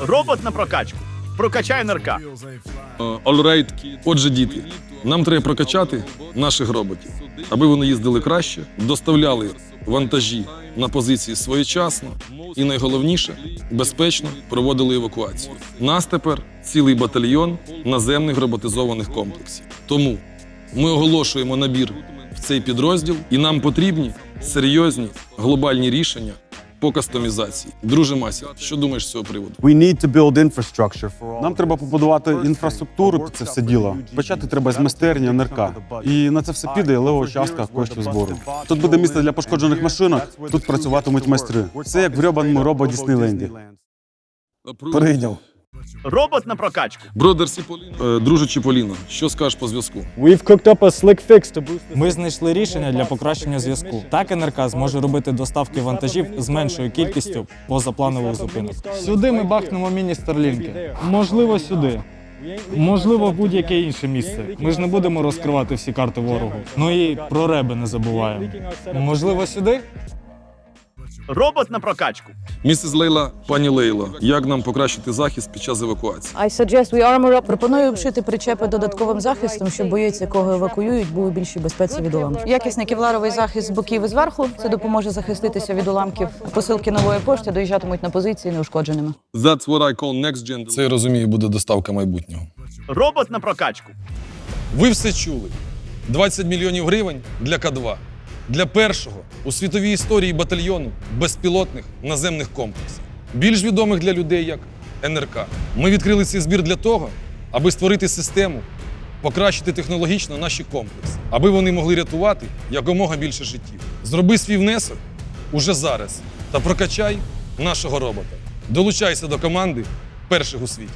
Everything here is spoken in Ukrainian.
Робот на прокачку. Прокачай. Allright Kid. Отже, діти, нам треба прокачати наших роботів, аби вони їздили краще, доставляли вантажі на позиції своєчасно і найголовніше безпечно проводили евакуацію. Нас тепер цілий батальйон наземних роботизованих комплексів. Тому ми оголошуємо набір в цей підрозділ, і нам потрібні серйозні глобальні рішення по кастомізації. Друже Мася, що думаєш з цього приводу? We need to build infrastructure for Нам треба побудувати інфраструктуру під це все діло. Почати треба з майстерні НРК. І на це все піде лева частка коштів збору. Тут буде місце для пошкоджених машинок, тут працюватимуть майстри. Це як в Рьобаному робо Діснейленді. Прийняв. Робот на прокачку. Бродер Сіполіно, е, друже Чіполіно, що скажеш по зв'язку? We've cooked up a slick fix to boost Ми знайшли рішення для покращення зв'язку. Так НРК зможе робити доставки вантажів з меншою кількістю позапланових зупинок. Сюди ми бахнемо міні-старлінки. Можливо, сюди. Можливо, в будь-яке інше місце. Ми ж не будемо розкривати всі карти ворогу. Ну і про реби не забуваємо. Можливо, сюди? Робот на прокачку. Місіс Лейла, пані Лейла, як нам покращити захист під час евакуації? I suggest we armor up. Пропоную обшити причепи додатковим захистом, щоб боєць, якого евакуюють, був у більшій безпеці від уламків. Якісний кевларовий захист з боків і зверху. Це допоможе захиститися від уламків. Посилки нової пошти доїжджатимуть на позиції неушкодженими. That's what I call next gen. Це, я розумію, буде доставка майбутнього. Робот на прокачку. Ви все чули. 20 мільйонів гривень для К2. Для першого у світовій історії батальйону безпілотних наземних комплексів. Більш відомих для людей як НРК. Ми відкрили цей збір для того, аби створити систему, покращити технологічно наші комплекси, аби вони могли рятувати якомога більше життів. Зроби свій внесок уже зараз та прокачай нашого робота. Долучайся до команди перших у світі.